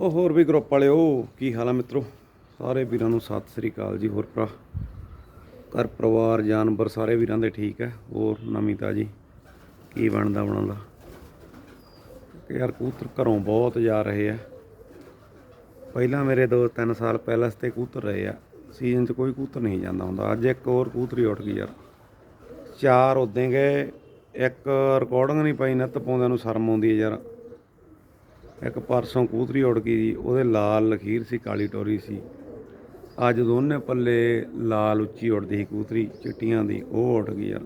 ਉਹ ਹੋਰ ਵੀ ਗਰੁੱਪ ਵਾਲਿਓ, ਕੀ ਹਾਲ ਆ ਮਿੱਤਰੋ? ਸਾਰੇ ਵੀਰਾਂ ਨੂੰ ਸਤਿ ਸ੍ਰੀ ਅਕਾਲ ਜੀ, ਹੋਰ ਭਰਾ। ਘਰ ਪਰਿਵਾਰ, ਜਾਨਵਰ ਸਾਰੇ ਵੀਰਾਂ ਦੇ ਠੀਕ ਹੈ ਹੋਰ ਨਵੀਂ ਤਾਜੀ? ਕੀ ਬਣਦਾ ਬਣਾਉਂਦਾ ਕਿ ਯਾਰ ਕਬੂਤਰ ਘਰੋਂ ਬਹੁਤ ਜਾ ਰਹੇ ਆ ਪਹਿਲਾਂ ਮੇਰੇ 2-3 ਸਾਲ ਪਹਿਲਾਂ ਤੇ ਕਬੂਤਰ ਰਹੇ ਆ। ਸੀਜ਼ਨ 'ਚ ਕੋਈ ਕਬੂਤਰ ਨਹੀਂ ਜਾਂਦਾ ਹੁੰਦਾ। ਅੱਜ ਇੱਕ ਹੋਰ ਕਬੂਤਰੀ ਉੱਠ ਗਈ ਯਾਰ। ਚਾਰ ਉਦੋਂ ਗਏ ਇੱਕ ਰਿਕਾਰਡਿੰਗ ਨਹੀਂ ਪਈ, ਨੱਤ ਪਾਉਂਦਿਆਂ ਨੂੰ ਸ਼ਰਮ ਆਉਂਦੀ ਹੈ ਯਾਰ। ਇੱਕ ਪਰਸੋਂ ਕੂਤਰੀ ਉੱਡ ਗਈ ਜੀ, ਉਹਦੇ ਲਾਲ ਲਖੀਰ ਸੀ ਕਾਲੀ ਟੋਰੀ ਸੀ। ਅੱਜ ਦੋਨੇ ਪੱਲੇ ਲਾਲ ਉੱਚੀ ਉੱਡਦੀ ਸੀ ਕੂਤਰੀ ਚਿੱਟੀਆਂ ਦੀ ਉਹ ਉੱਡ ਗਈ ਯਾਰ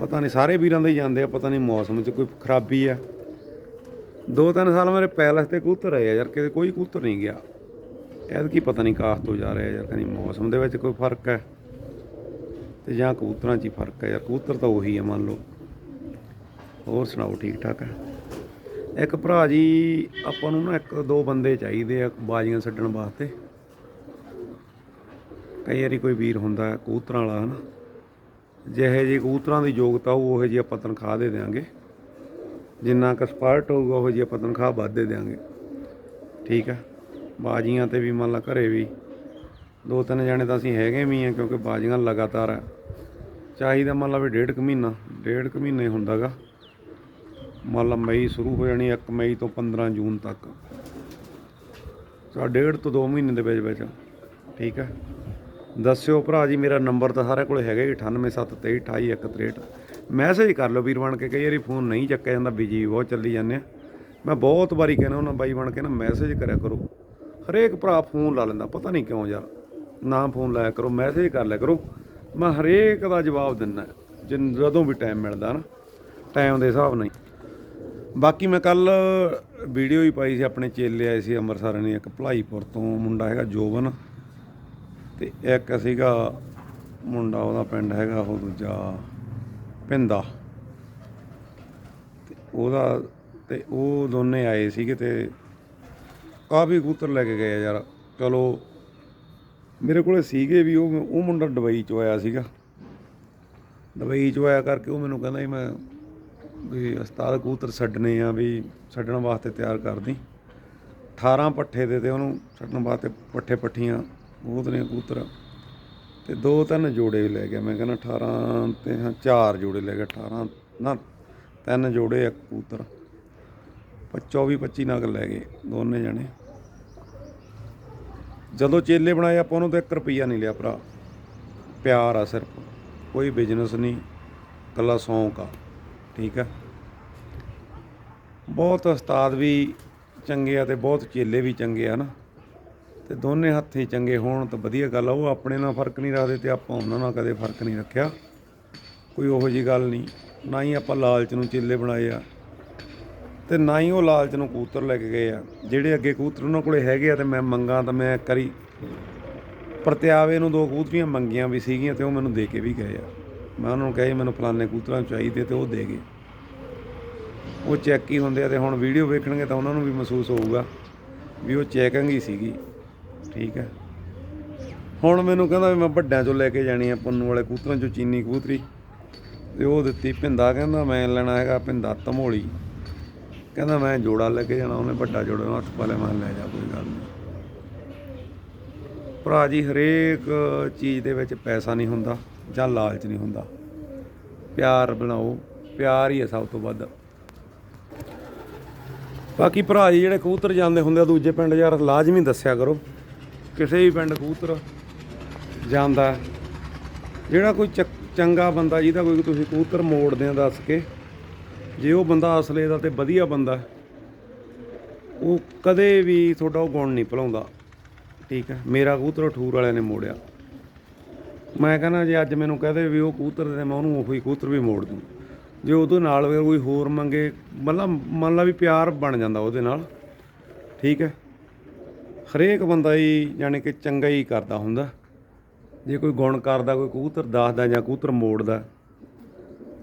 ਪਤਾ ਨਹੀਂ ਸਾਰੇ ਵੀਰਾਂ ਦੇ ਜਾਂਦੇ ਆ ਪਤਾ ਨਹੀਂ ਮੌਸਮ 'ਚ ਕੋਈ ਖਰਾਬੀ ਆ। ਦੋ ਤਿੰਨ ਸਾਲ ਮੇਰੇ ਪੈਲਸ ਤੇ ਕੂਤਰ ਆਏ ਆ ਯਾਰ ਕਿਤੇ ਕੋਈ ਕੂਤਰ ਨਹੀਂ ਗਿਆ। ਐਦ ਕੀ ਪਤਾ ਨਹੀਂ ਕਾਹ ਤੋਂ ਜਾ ਰਿਹਾ ਯਾਰ ਕਹਿੰਦੀ ਮੌਸਮ ਦੇ ਵਿੱਚ ਕੋਈ ਫ਼ਰਕ ਹੈ? ਤੇ ਜਾਂ ਕਬੂਤਰਾਂ 'ਚ ਹੀ ਫ਼ਰਕ ਹੈ ਯਾਰ ਕਬੂਤਰ ਤਾਂ ਉਹੀ ਹੈ ਮੰਨ ਲਓ। ਹੋਰ ਸੁਣਾਓ ਠੀਕ ਠਾਕ ਹੈ? ਇੱਕ ਭਰਾ ਜੀ, ਆਪਾਂ ਨੂੰ ਨਾ ਇੱਕ ਦੋ ਬੰਦੇ ਚਾਹੀਦੇ ਆ ਬਾਜ਼ੀਆਂ ਛੱਡਣ ਵਾਸਤੇ। ਕਈ ਵਾਰੀ ਕੋਈ ਵੀਰ ਹੁੰਦਾ ਹੈ ਕਬੂਤਰਾਂ ਵਾਲਾ, ਹਨਾ। ਜਿਹੇ ਜੀ ਕਬੂਤਰਾਂ ਦੀ ਯੋਗਤਾ ਹੋਊ, ਉਹੋ ਜੀ ਆਪਾਂ ਤਨਖਾਹ ਦੇ ਦੇਾਂਗੇ ਜਿੰਨਾ ਕੁ ਸਪਾਰਟ ਹੋਊਗਾ, ਉਹੋ ਜੀ ਆਪਾਂ ਤਨਖਾਹ ਵੱਧ ਦੇ ਦੇਾਂਗੇ ਠੀਕ ਹੈ ਬਾਜ਼ੀਆਂ ਤੇ ਵੀ ਮੰਨ ਲਾ ਘਰੇ ਵੀ ਦੋ ਤਿੰਨ ਜਣੇ ਤਾਂ ਅਸੀਂ ਹੈਗੇ ਵੀ ਆ, ਕਿਉਂਕਿ ਬਾਜ਼ੀਆਂ ਲਗਾਤਾਰ ਆ। ਚਾਹੀਦਾ ਮੰਨ ਲਾ ਵੀ ਡੇਢ ਕੁ ਮਹੀਨਾ, ਡੇਢ ਕੁ ਮਹੀਨੇ ਹੁੰਦਾਗਾ। ਮੰਨ ਲਾ ਮਈ ਸ਼ੁਰੂ ਹੋ ਜਾਣੀ 1 ਮਈ ਤੋਂ 15 ਜੂਨ ਤੱਕ। ਸਾ ਡੇਢ ਤੋਂ 2 ਮਹੀਨੇ ਦੇ ਵਿੱਚ ਵਿੱਚ। ਠੀਕ ਹੈ ਦੱਸਿਓ ਭਰਾ ਜੀ, ਮੇਰਾ ਨੰਬਰ ਤਾਂ ਸਾਰਿਆਂ ਕੋਲ ਹੈਗਾ ਹੀ 9873288163 ਮੈਸੇਜ ਕਰ ਲਓ ਵੀਰ ਬਣ ਕੇ, ਕਈ ਵਾਰੀ ਫੋਨ ਨਹੀਂ ਚੱਕਿਆ ਜਾਂਦਾ ਬਿਜ਼ੀ ਬਹੁਤ ਚੱਲੀ ਜਾਂਦੇ ਆ। ਮੈਂ ਬਹੁਤ ਵਾਰੀ ਕਹਿੰਦਾ ਉਹਨਾਂ ਬਾਈ ਬਣ ਕੇ ਨਾ, ਮੈਸੇਜ ਕਰਿਆ ਕਰੋ। ਹਰੇਕ ਭਰਾ ਫੋਨ ਲਾ ਲੈਂਦਾ, ਪਤਾ ਨਹੀਂ ਕਿਉਂ ਯਾਰ, ਨਾ ਫੋਨ ਲਾਇਆ ਕਰੋ, ਮੈਸੇਜ ਕਰ ਲਿਆ ਕਰੋ। ਮੈਂ ਹਰੇਕ ਦਾ ਜਵਾਬ ਦਿੰਦਾ ਜਦੋਂ ਵੀ ਟਾਈਮ ਮਿਲਦਾ ਨਾ ਟਾਈਮ ਦੇ ਹਿਸਾਬ ਨਾਲ ਬਾਕੀ ਮੈਂ ਕੱਲ ਵੀਡੀਓ ਹੀ ਪਾਈ ਸੀ, ਆਪਣੇ ਚੇਲੇ ਆਏ ਸੀ ਅੰਮ੍ਰਿਤਸਰ ਨੇ, ਇੱਕ ਭਲਾਈਪੁਰ ਤੋਂ ਮੁੰਡਾ ਹੈਗਾ ਜੋਬਨ ਤੇ ਇੱਕ ਸੀਗਾ ਮੁੰਡਾ ਉਹਦਾ ਪਿੰਡ ਹੈਗਾ ਉਹ ਦੂਜਾ ਪਿੰਦਾ ਤੇ ਉਹਦਾ ਤੇ ਉਹ ਦੋਨੇ ਆਏ ਸੀਗੇ ਤੇ ਕਾਫੀ ਕਬੂਤਰ ਲੈ ਕੇ ਗਏ ਯਾਰ। ਚਲੋ, ਮੇਰੇ ਕੋਲੇ ਸੀਗੇ ਵੀ ਉਹ ਉਹ ਮੁੰਡਾ ਦੁਬਈ 'ਚ ਆਇਆ ਸੀਗਾ। ਦੁਬਈ 'ਚ ਆਇਆ ਕਰਕੇ ਉਹ ਮੈਨੂੰ ਕਹਿੰਦਾ ਜੀ ਮੈਂ ਵੀ ਉਸਤਾਦ ਕਬੂਤਰ ਛੱਡਣੇ ਆ ਵੀ ਛੱਡਣ ਵਾਸਤੇ ਤਿਆਰ ਕਰਦੀ। 18 ਪੱਠੇ ਦੇ ਤੇ ਉਹਨੂੰ ਛੱਡਣ ਵਾਸਤੇ ਪੱਠੇ ਪੱਠੀਆਂ, ਬਹੁਤ ਨੇ ਕਬੂਤਰ। ਤੇ ਦੋ ਤਿੰਨ ਜੋੜੇ ਵੀ ਲੈ ਗਿਆ, ਮੈਂ ਕਹਿੰਦਾ 18 ਤੇ ਹਾਂ, ਚਾਰ ਜੋੜੇ ਲੈ ਗਿਆ 18 ਨਾ, ਤਿੰਨ ਜੋੜੇ ਇੱਕ ਕਬੂਤਰ। 24 25 ਨਗ ਲੈ ਗਏ ਦੋਨੇ ਜਣੇ। ਜਦੋਂ ਚੇਲੇ ਬਣਾਏ ਆਪਾਂ ਉਹਨੂੰ ਤਾਂ 1 ਰੁਪਈਆ ਨਹੀਂ ਲਿਆ ਭਰਾ। ਪਿਆਰ ਆ ਸਿਰਫ, ਕੋਈ ਬਿਜ਼ਨਸ ਨਹੀਂ ਕੱਲਾ ਸ਼ੌਂਕ ਆ। ਠੀਕ ਆ। ਬਹੁਤ ਉਸਤਾਦ ਵੀ ਚੰਗੇ ਆ ਤੇ ਬਹੁਤ ਚੇਲੇ ਵੀ ਚੰਗੇ ਆ ਨਾ। ਤੇ ਦੋਨੇ ਹੱਥੀ ਚੰਗੇ ਹੋਣ ਤਾਂ ਵਧੀਆ ਗੱਲ ਆ, ਉਹ ਆਪਣੇ ਨਾਲ ਫ਼ਰਕ ਨਹੀਂ ਰੱਖਦੇ ਤੇ ਆਪਾਂ ਉਹਨਾਂ ਨਾਲ ਕਦੇ ਫ਼ਰਕ ਨਹੀਂ ਰੱਖਿਆ। ਕੋਈ ਉਹੋ ਜੀ ਗੱਲ ਨਹੀਂ, ਨਾ ਹੀ ਆਪਾਂ ਲਾਲਚ ਨੂੰ ਚੇਲੇ ਬਣਾਏ ਆ। ਤੇ ਨਾ ਹੀ ਉਹ ਲਾਲਚ ਨੂੰ ਕੂਤਰ ਲੈ ਕੇ ਗਏ ਆ। ਜਿਹੜੇ ਅੱਗੇ ਕੂਤਰ ਉਹਨਾਂ ਕੋਲੇ ਹੈਗੇ ਆ ਤੇ ਮੈਂ ਮੰਗਾ ਤਾਂ ਮੈਂ ਕਰੀ ਪਰਤਿਆਵੇ ਨੂੰ ਦੋ ਕੂਤਰੀਆਂ ਮੰਗੀਆਂ ਵੀ ਸੀਗੀਆਂ ਤੇ ਉਹ ਮੈਨੂੰ ਦੇ ਕੇ ਵੀ ਗਏ ਆ। ਮੈਂ ਉਹਨਾਂ ਨੂੰ ਕਿਹਾ ਜੀ ਮੈਨੂੰ ਫਲਾਣੇ ਕਬੂਤਰਾਂ ਚਾਹੀਦੇ ਤੇ ਉਹ ਦੇ ਗਏ। ਉਹ ਚੈੱਕ ਹੀ ਹੁੰਦੇ ਆ ਤੇ ਹੁਣ ਵੀਡੀਓ ਵੇਖਣਗੇ ਤਾਂ ਉਹਨਾਂ ਨੂੰ ਵੀ ਮਹਿਸੂਸ ਹੋਊਗਾ ਵੀ ਉਹ ਚੈਕਿੰਗ ਹੀ ਸੀਗੀ। ਠੀਕ ਹੈ। ਹੁਣ ਮੈਨੂੰ ਕਹਿੰਦਾ ਵੀ ਮੈਂ ਵੱਡਿਆਂ ਚੋਂ ਲੈ ਕੇ ਜਾਣੀ ਆ, ਪੁੰਨੂ ਵਾਲੇ ਕਬੂਤਰਾਂ ਚੋਂ ਚੀਨੀ ਕਬੂਤਰੀ। ਤੇ ਉਹ ਦਿੱਤੀ ਭਿੰਦਾ, ਕਹਿੰਦਾ ਮੈਂ ਲੈਣਾ ਹੈਗਾ ਭਿੰਦਾ ਧਮੋਲੀ। ਕਹਿੰਦਾ ਮੈਂ ਜੋੜਾ ਲੈ ਕੇ ਜਾਣਾ, ਉਹਨੇ ਵੱਡਾ ਜੋੜਾ ਨੂੰ ਹੱਥ ਪਾ ਮੈਂ ਲੈ ਜਾ, ਕੋਈ ਗੱਲ ਨਹੀਂ। ਭਰਾ ਜੀ, ਹਰੇਕ ਚੀਜ਼ ਦੇ ਵਿੱਚ ਪੈਸਾ ਨਹੀਂ ਹੁੰਦਾ। ਜਾਂ ਲਾਲਚ ਨਹੀਂ ਹੁੰਦਾ। ਪਿਆਰ ਬਣਾਓ, ਪਿਆਰ ਹੀ ਹੈ ਸਭ ਤੋਂ ਵੱਧ। ਬਾਕੀ ਭਰਾ ਜੀ ਜਿਹੜੇ ਕਬੂਤਰ ਜਾਂਦੇ ਹੁੰਦੇ ਆ, ਦੂਜੇ ਪਿੰਡ ਯਾਰ, ਲਾਜ਼ਮੀ ਦੱਸਿਆ ਕਰੋ। ਕਿਸੇ ਵੀ ਪਿੰਡ ਕਬੂਤਰ ਜਾਂਦਾ ਜਿਹੜਾ ਕੋਈ ਚੱਕ- ਚੰਗਾ ਬੰਦਾ, ਜਿਹਦਾ ਕੋਈ ਤੁਸੀਂ ਕਬੂਤਰ ਮੋੜਦੇ ਆ ਦੱਸ ਕੇ, ਜੇ ਉਹ ਬੰਦਾ ਅਸਲੇ ਦਾ ਤੇ ਵਧੀਆ ਬੰਦਾ ਉਹ ਕਦੇ ਵੀ ਤੁਹਾਡਾ ਉਹ ਗੁਣ ਨਹੀਂ ਭੁਲਾਉਂਦਾ। ਠੀਕ ਹੈ? ਮੇਰਾ ਕਬੂਤਰ ਠੂਰ ਵਾਲਿਆਂ ਨੇ ਮੋੜਿਆ। ਮੈਂ ਕਹਿੰਦਾ ਜੇ ਅੱਜ ਮੈਨੂੰ ਕਹਦੇ ਵੀ ਉਹ ਕਬੂਤਰ ਦੇ ਮੈਂ ਉਹਨੂੰ ਉਹੀ ਕਬੂਤਰ ਵੀ ਮੋੜ ਦੂੰ। ਜੇ ਉਹਦੇ ਨਾਲ ਵੀ ਕੋਈ ਹੋਰ ਮੰਗੇ, ਮਤਲਬ ਮੰਨ ਲਾ ਵੀ ਪਿਆਰ ਬਣ ਜਾਂਦਾ ਉਹਦੇ ਨਾਲ, ਠੀਕ ਹੈ? ਹਰੇਕ ਬੰਦਾ ਹੀ ਯਾਨੀ ਕਿ ਚੰਗਾ ਹੀ ਕਰਦਾ ਹੁੰਦਾ। ਜੇ ਕੋਈ ਗੁਣ ਕਰਦਾ, ਕੋਈ ਕਬੂਤਰ ਦੱਸਦਾ ਜਾਂ ਕਬੂਤਰ ਮੋੜਦਾ,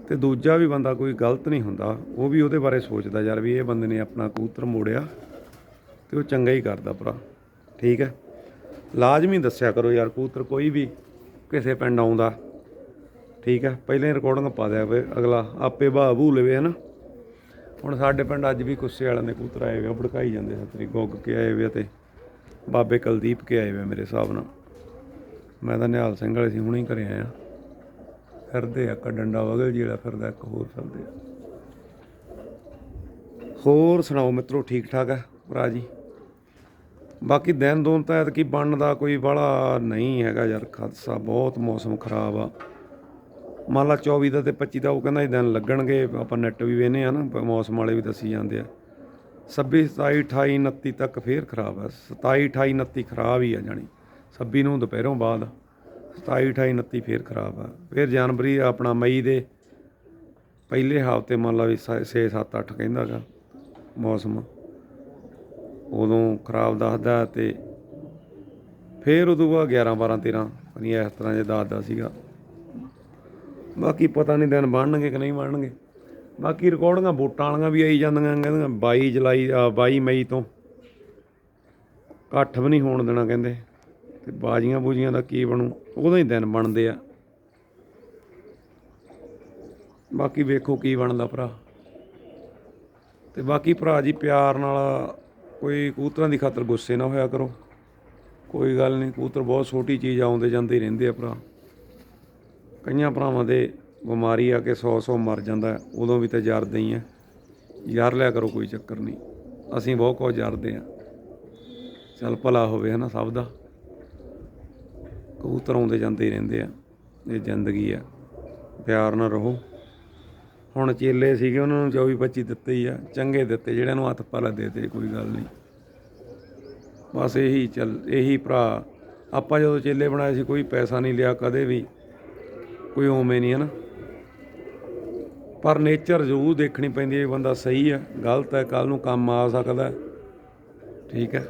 ਤੇ ਦੂਜਾ ਵੀ ਬੰਦਾ ਕੋਈ ਗਲਤ ਨਹੀਂ ਹੁੰਦਾ। ਉਹ ਵੀ ਉਹਦੇ ਬਾਰੇ ਸੋਚਦਾ, ਯਾਰ ਵੀ ਇਹ ਬੰਦੇ ਨੇ ਆਪਣਾ ਕਬੂਤਰ ਮੋੜਿਆ ਤੇ ਉਹ ਚੰਗਾ ਹੀ ਕਰਦਾ ਭਰਾ, ਠੀਕ ਹੈ? ਲਾਜ਼ਮੀ ਦੱਸਿਆ ਕਰੋ ਯਾਰ ਕਬੂਤਰ ਕੋਈ ਵੀ ਕਿਸੇ ਪਿੰਡ ਆਉਂਦਾ। ਠੀਕ ਹੈ ਪਹਿਲਾਂ ਹੀ ਰਿਕਾਰਡਿੰਗ ਪਾ ਦਿਆ ਵੇ ਅਗਲਾ ਆਪੇ ਬਾਬੂ ਲਵੇ, ਹਨਾ। ਹੁਣ ਸਾਡੇ ਪਿੰਡ ਅੱਜ ਵੀ ਕੁੱਸੇ ਵਾਲਿਆਂ ਦੇ ਕਬੂਤਰ ਆਏ ਹੋਏ ਭੜਕਾਈ ਜਾਂਦੇ ਸਤਰੀ ਗੁੱਗ ਕੇ ਆਏ ਵੇ ਆ ਤੇ ਬਾਬੇ ਕੁਲਦੀਪ ਕੇ ਆਏ ਹੋਏ ਮੇਰੇ ਹਿਸਾਬ ਨਾਲ। ਮੈਂ ਤਾਂ ਨਿਹਾਲ ਸਿੰਘ ਵਾਲੇ ਸੀ, ਹੁਣੇ ਹੀ ਘਰੇ ਆਇਆ। ਫਿਰਦੇ ਆ, ਇੱਕ ਡੰਡਾ ਵਗਲ ਜਿਹੜਾ ਫਿਰਦਾ, ਇੱਕ ਹੋਰ ਫਿਰਦੇ ਆ। ਹੋਰ ਸੁਣਾਓ ਮਿੱਤਰੋ ਠੀਕ ਠਾਕ ਹੈ ਭਰਾ ਜੀ? ਬਾਕੀ ਦਿਨ ਦੋਨ ਤਾਂ ਐਤਕੀ ਬਣਨ ਦਾ ਕੋਈ ਬੜਾ ਨਹੀਂ ਹੈਗਾ ਯਾਰ ਖਾਦਸਾ ਬਹੁਤ ਮੌਸਮ ਖਰਾਬ ਆ। ਮੰਨ ਲਾ 24 ਦਾ ਤੇ 25 ਦਾ, ਉਹ ਕਹਿੰਦਾ ਇਹ ਦਿਨ ਲੱਗਣਗੇ, ਆਪਾਂ ਨੈਟ ਵੀ ਵੇਨੇ ਆ ਨਾ, ਮੌਸਮ ਵਾਲੇ ਵੀ ਦੱਸੀ ਜਾਂਦੇ ਆ। 26 27 28 29 ਤੱਕ ਫੇਰ ਖਰਾਬ ਆ। 27 28 29 ਖਰਾਬ ਹੀ ਆ ਜਾਣੀ। 26 ਨੂੰ ਦੁਪਹਿਰੋਂ ਬਾਅਦ 27 28 29 ਫੇਰ ਖਰਾਬ ਆ। ਫੇਰ ਜਨਵਰੀ ਆਪਣਾ ਮਈ ਦੇ ਪਹਿਲੇ ਹਫ਼ਤੇ ਮੰਨ ਲਾ ਵੀ 6 7 8 ਕਹਿੰਦਾਗਾ ਮੌਸਮ। ਉਦੋਂ ਖਰਾਬ ਦੱਸਦਾ ਤੇ ਫਿਰ ਉਦੋਂ ਬਾਅਦ 11 12 13 ਨਹੀਂ ਇਸ ਤਰ੍ਹਾਂ ਜੇ ਦੱਸਦਾ ਸੀਗਾ। ਬਾਕੀ ਪਤਾ ਨਹੀਂ ਦਿਨ ਬਣਨਗੇ ਕਿ ਨਹੀਂ ਬਣਨਗੇ। ਬਾਕੀ ਰਿਕਾਰਡਿੰਗਾਂ ਵੋਟਾਂ ਵਾਲੀਆਂ ਵੀ ਆਈ ਜਾਂਦੀਆਂ, ਕਹਿੰਦੀਆਂ 22 ਜੁਲਾਈ, ਆ 22 ਮਈ ਤੋਂ। ਇਕੱਠ ਵੀ ਨਹੀਂ ਹੋਣ ਦੇਣਾ ਕਹਿੰਦੇ। ਤੇ ਬਾਜੀਆਂ ਬੂਜੀਆਂ ਦਾ ਕੀ ਬਣੂ? ਉਦੋਂ ਹੀ ਦਿਨ ਬਣਦੇ ਆ। ਬਾਕੀ ਵੇਖੋ ਕੀ ਬਣਦਾ ਭਰਾ। ਤੇ ਬਾਕੀ ਭਰਾ ਜੀ ਪਿਆਰ ਨਾਲ ਕੋਈ ਕਬੂਤਰਾਂ ਦੀ ਖਾਤਰ ਗੁੱਸੇ ਨਾ ਹੋਇਆ ਕਰੋ। ਕੋਈ ਗੱਲ ਨਹੀਂ, ਕਬੂਤਰ ਬਹੁਤ ਛੋਟੀ ਚੀਜ਼ ਆਉਂਦੇ ਜਾਂਦੇ ਹੀ ਰਹਿੰਦੇ ਆ ਭਰਾ। ਕਈਆਂ ਭਰਾਵਾਂ ਦੇ ਬਿਮਾਰੀ ਆ ਕੇ 100 100 ਮਰ ਜਾਂਦਾ, ਉਦੋਂ ਵੀ ਤਾਂ ਜਰਦੇ ਹੀ ਆ। ਯਾਰ ਲਿਆ ਕਰੋ, ਕੋਈ ਚੱਕਰ ਨਹੀਂ। ਅਸੀਂ ਬਹੁਤ ਕੁਝ ਜਰਦੇ ਆ। ਚੱਲ ਭਲਾ ਹੋਵੇ ਹਨਾ ਸਭ ਦਾ। ਕਬੂਤਰ ਆਉਂਦੇ ਜਾਂਦੇ ਹੀ ਰਹਿੰਦੇ ਆ। ਇਹ ਜ਼ਿੰਦਗੀ ਆ। ਪਿਆਰ ਨਾਲ ਰਹੋ। ਹੁਣ ਚੇਲੇ ਸੀਗੇ, ਉਹਨਾਂ ਨੂੰ 24 25 ਦਿੱਤੇ ਹੀ ਆ, ਚੰਗੇ ਦਿੱਤੇ ਜਿਹੜਿਆਂ ਨੂੰ ਹੱਥ ਪਲਾ ਦੇ ਤੇ ਕੋਈ ਗੱਲ ਨਹੀਂ। ਬਸ ਇਹੀ ਚੱਲ, ਇਹੀ ਭਰਾ। ਆਪਾਂ ਜਦੋਂ ਚੇਲੇ ਬਣਾਏ ਸੀ, ਕੋਈ ਪੈਸਾ ਨਹੀਂ ਲਿਆ ਕਦੇ ਵੀ। ਕੋਈ ਉਵੇਂ ਨਹੀਂ ਹੈ ਨਾ ਪਰ ਨੇਚਰ ਜ਼ਰੂਰ ਦੇਖਣੀ ਪੈਂਦੀ ਹੈ ਵੀ ਬੰਦਾ ਸਹੀ ਹੈ ਗਲਤ ਹੈ ਕੱਲ ਨੂੰ ਕੰਮ ਆ ਸਕਦਾ। ਠੀਕ ਹੈ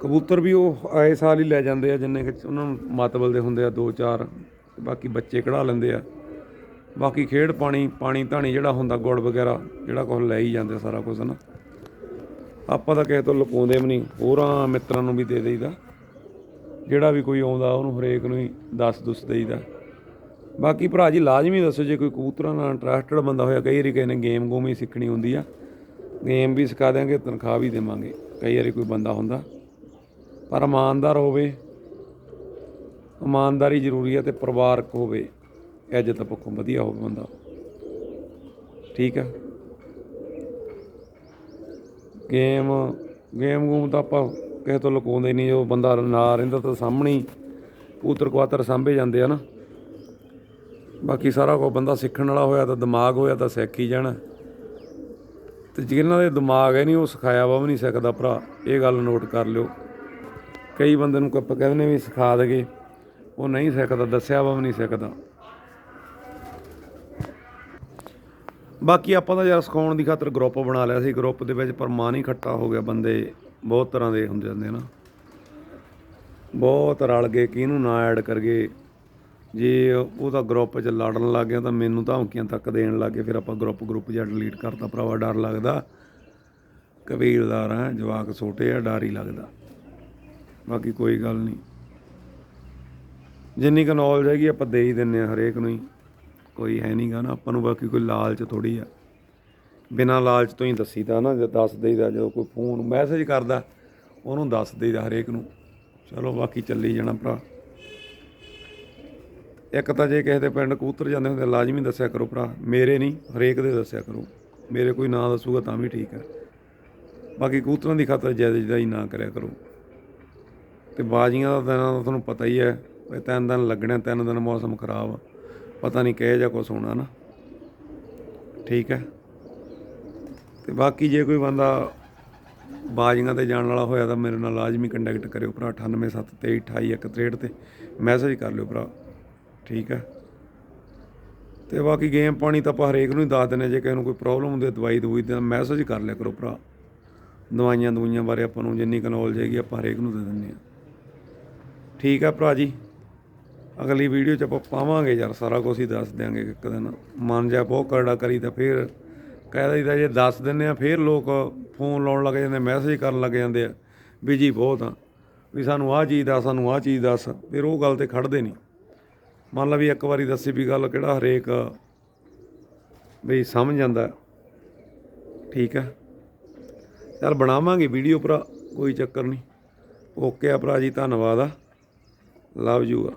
ਕਬੂਤਰ ਵੀ ਉਹ ਆਏ ਸਾਲ ਹੀ ਲੈ ਜਾਂਦੇ ਆ, ਜਿੰਨੇ ਕਿ ਉਹਨਾਂ ਨੂੰ ਮਤਬਲ ਦੇ ਹੁੰਦੇ ਆ, ਦੋ ਚਾਰ ਤੇ ਬਾਕੀ ਬੱਚੇ ਕਢਾ ਲੈਂਦੇ ਆ। ਬਾਕੀ ਖੇਡ ਪਾਣੀ ਪਾਣੀ ਧਾਣੀ ਜਿਹੜਾ ਹੁੰਦਾ, ਗੁੜ ਵਗੈਰਾ, ਜਿਹੜਾ ਕੁਝ ਲੈ ਹੀ ਜਾਂਦੇ ਸਾਰਾ ਕੁਝ ਨਾ ਆਪਾਂ ਤਾਂ ਕਿਸੇ ਤੋਂ ਲੁਕਾਉਂਦੇ ਵੀ ਨਹੀਂ, ਹੋਰਾਂ ਮਿੱਤਰਾਂ ਨੂੰ ਵੀ ਦੇ ਦੇਈਦਾ। ਜਿਹੜਾ ਵੀ ਕੋਈ ਆਉਂਦਾ, ਉਹਨੂੰ ਹਰੇਕ ਨੂੰ ਹੀ ਦੱਸ ਦੁੱਸ ਦੇਈਦਾ। ਬਾਕੀ ਭਰਾ ਜੀ, ਲਾਜ਼ਮੀ ਦੱਸੋ, ਜੇ ਕੋਈ ਕਬੂਤਰਾਂ ਨਾਲ ਇੰਟਰਸਟਡ ਬੰਦਾ ਹੋਇਆ, ਕਈ ਵਾਰੀ ਕਿਸੇ ਨੇ ਗੇਮ ਗੂਮ ਹੀ ਸਿੱਖਣੀ ਹੁੰਦੀ ਆ। ਗੇਮ ਵੀ ਸਿਖਾ ਦਿਆਂਗੇ, ਤਨਖਾਹ ਵੀ ਦੇਵਾਂਗੇ। ਕਈ ਵਾਰੀ ਕੋਈ ਬੰਦਾ ਹੁੰਦਾ। ਪਰ ਇਮਾਨਦਾਰ ਹੋਵੇ, ਇਮਾਨਦਾਰੀ ਜ਼ਰੂਰੀ ਹੈ ਤੇ ਪਰਿਵਾਰਕ ਹੋਵੇ। ਇੱਜ਼ਤ ਪੱਖੋਂ ਵਧੀਆ ਹੋਵੇ ਬੰਦਾ। ਠੀਕ ਹੈ ਗੇਮ ਗੇਮ ਗੂਮ ਤਾਂ ਆਪਾਂ ਕਿਸੇ ਤੋਂ ਲੁਕਾਉਂਦੇ ਨਹੀਂ ਜੋ ਬੰਦਾ ਨਾ ਰਹਿੰਦਾ ਤਾਂ ਸਾਹਮਣੇ ਹੀ ਕਬੂਤਰ ਕੁਆਤਰ ਸਾਂਭੇ ਜਾਂਦੇ ਆ ਨਾ। ਬਾਕੀ ਸਾਰਾ ਕੁਝ ਬੰਦਾ ਸਿੱਖਣ ਵਾਲਾ ਹੋਇਆ ਤਾਂ ਦਿਮਾਗ ਹੋਇਆ ਤਾਂ ਸਿੱਖ ਹੀ ਜਾਣਾ। ਤੇ ਜਿਹਨਾਂ ਦੇ ਦਿਮਾਗ ਹੈ ਨਹੀਂ, ਉਹ ਸਿਖਾਇਆ ਵਾ ਵੀ ਨਹੀਂ ਸਕਦਾ ਭਰਾ। ਇਹ ਗੱਲ ਨੋਟ ਕਰ ਲਿਓ। ਕਈ ਬੰਦੇ ਨੂੰ ਆਪਾਂ ਕਹਿੰਦੇ ਨੇ ਵੀ ਸਿਖਾ ਦੇਗੇ, ਉਹ ਨਹੀਂ ਸਿੱਖਦਾ, ਦੱਸਿਆ ਵਾ ਵੀ ਨਹੀਂ ਸਿੱਖਦਾ। ਬਾਕੀ ਆਪਾਂ ਤਾਂ ਯਾਰ ਸਿਖਾਉਣ ਦੀ ਖਾਤਰ ਗਰੁੱਪ ਬਣਾ ਲਿਆ ਸੀ। ਗਰੁੱਪ ਦੇ ਵਿੱਚ ਪਰ ਮਨ ਹੀ ਖੱਟਾ ਹੋ ਗਿਆ। ਬੰਦੇ ਬਹੁਤ ਤਰ੍ਹਾਂ ਦੇ ਹੁੰਦੇ ਜਾਂਦੇ ਨਾ। ਬਹੁਤ ਰਲ ਗਏ। ਕਿਹਨੂੰ ਨਾ ਐਡ ਕਰਗੇ ਜੇ ਉਹ ਤਾਂ ਗਰੁੱਪ 'ਚ ਲੜਨ ਲੱਗ ਗਿਆ ਤਾਂ ਮੈਨੂੰ ਧਮਕੀਆਂ ਤੱਕ ਦੇਣ ਲੱਗ ਗਏ। ਫਿਰ ਆਪਾਂ ਗਰੁੱਪ ਗਰੁੱਪ ਜਿਹਾ ਡਿਲੀਟ ਕਰਤਾ। ਭਰਾਵਾ ਡਰ ਲੱਗਦਾ। ਕਬੀਲਦਾਰ ਆ, ਜਵਾਕ ਛੋਟੇ ਆ, ਡਰ ਹੀ ਲੱਗਦਾ। ਬਾਕੀ ਕੋਈ ਗੱਲ ਨਹੀਂ। ਜਿੰਨੀ ਕੁ ਨੌਲੇਜ ਹੈਗੀ ਆਪਾਂ ਦੇ ਹੀ ਦਿੰਨੇ ਆ ਹਰੇਕ ਨੂੰ ਹੀ। ਕੋਈ ਹੈ ਨਹੀਂਗਾ ਨਾ, ਆਪਾਂ ਨੂੰ ਬਾਕੀ ਕੋਈ ਲਾਲਚ ਥੋੜੀ ਆ। ਬਿਨਾਂ ਲਾਲਚ ਤੋਂ ਹੀ ਦੱਸੀਦਾ ਨਾ, ਜੇ ਦੱਸ ਦੇਈਦਾ ਜਦੋਂ ਕੋਈ ਫੋਨ, ਮੈਸੇਜ ਕਰਦਾ, ਉਹਨੂੰ ਦੱਸ ਦੇਈਦਾ ਹਰੇਕ ਨੂੰ। ਚਲੋ ਬਾਕੀ ਚੱਲੀ ਜਾਣਾ ਭਰਾ। ਇੱਕ ਤਾਂ ਜੇ ਕਿਸੇ ਦੇ ਪਿੰਡ ਕਬੂਤਰ ਜਾਂਦੇ ਹੁੰਦੇ ਲਾਜ਼ਮੀ ਦੱਸਿਆ ਕਰੋ ਭਰਾ। ਮੇਰੇ ਨਹੀਂ ਹਰੇਕ ਦੇ ਦੱਸਿਆ ਕਰੋ। ਮੇਰੇ ਕੋਈ ਨਾਂ ਦੱਸੂਗਾ ਤਾਂ ਵੀ ਠੀਕ ਹੈ ਬਾਕੀ ਕਬੂਤਰਾਂ ਦੀ ਖਾਤਰ ਜਾਇਜ਼ ਹੀ ਨਾ ਕਰਿਆ ਕਰੋ। ਤੇ ਬਾਜ਼ੀਆਂ ਦਾ ਦਿਨਾਂ ਦਾ ਤੁਹਾਨੂੰ ਪਤਾ ਹੀ ਹੈ ਤਿੰਨ ਦਿਨ ਲੱਗਣੇ, ਤਿੰਨ ਦਿਨ ਮੌਸਮ ਖਰਾਬ ਆ। ਪਤਾ ਨਹੀਂ ਕਿਹੋ ਜਿਹਾ ਕੁਛ ਹੋਣਾ ਨਾ। ਠੀਕ ਹੈ। ਤੇ ਬਾਕੀ ਜੇ ਕੋਈ ਬੰਦਾ ਬਾਜ਼ੀਆਂ ਤੇ ਜਾਣ ਵਾਲਾ ਹੋਇਆ ਤਾਂ ਮੇਰੇ ਨਾਲ ਲਾਜ਼ਮੀ ਕੰਟੈਕਟ ਕਰਿਓ ਭਰਾ 9873288163 ਤੇ ਮੈਸੇਜ ਕਰ ਲਿਓ ਭਰਾ। ਠੀਕ ਹੈ। ਤੇ ਬਾਕੀ ਗੇਮ ਪਾਣੀ ਤਾਂ ਆਪਾਂ ਹਰੇਕ ਨੂੰ ਹੀ ਦੱਸ ਦਿੰਦੇ ਜੇ ਕਿਸੇ ਨੂੰ ਕੋਈ ਪ੍ਰੋਬਲਮ ਹੁੰਦੀ ਹੈ ਦਵਾਈ ਦਵਾਈ ਦਾ ਮੈਸੇਜ ਕਰ ਲਿਆ ਕਰੋ ਭਰਾ। ਦਵਾਈਆਂ ਦਵਾਈਆਂ ਬਾਰੇ ਆਪਾਂ ਨੂੰ ਜਿੰਨੀ ਕੁ ਨੌਲੇਜ ਹੈਗੀ ਆਪਾਂ ਹਰੇਕ ਨੂੰ ਦੇ ਦਿੰਦੇ ਆ ਠੀਕ ਆ ਭਰਾ ਜੀ। ਅਗਲੀ ਵੀਡੀਓ ਚ ਆਪਾਂ ਪਾਵਾਂਗੇ ਯਾਰ, ਸਾਰਾ ਕੁਝ ਹੀ ਦੱਸ ਦਿਆਂਗੇ ਇੱਕ ਦਿਨ। ਮਨ ਜਾ ਬਹੁਤ ਕਰੜਾ ਕਰੀ ਤਾਂ ਫੇਰ ਕਹਿ ਦਈਦਾ ਜੇ ਦੱਸ ਦਿੰਨੇ ਆ, ਫੇਰ ਲੋਕ ਫੋਨ ਲਾਉਣ ਲੱਗ ਜਾਂਦੇ ਮੈਸੇਜ ਕਰਨ ਲੱਗ ਜਾਂਦੇ ਆ। ਬਿਜ਼ੀ ਬਹੁਤ ਆ। ਵੀ ਸਾਨੂੰ ਆਹ ਚੀਜ਼ ਦੱਸ, ਸਾਨੂੰ ਆਹ ਚੀਜ਼ ਦੱਸ, ਫਿਰ ਉਹ ਗੱਲ ਤੇ ਖੜਦੇ ਨਹੀਂ। ਮੰਨ ਲਾ ਵੀ ਇੱਕ ਵਾਰੀ ਦੱਸੀ ਵੀ ਗੱਲ ਕਿਹੜਾ ਹਰੇਕ ਵੀ ਸਮਝ ਜਾਂਦਾ। ਠੀਕ ਆ। ਚੱਲ ਬਣਾਵਾਂਗੇ ਵੀਡੀਓ ਭਰਾ, ਕੋਈ ਚੱਕਰ ਨਹੀਂ। ਓਕੇ ਆ ਭਰਾ ਜੀ, ਧੰਨਵਾਦ ਆ। ਲਵ ਯੂ ਆ।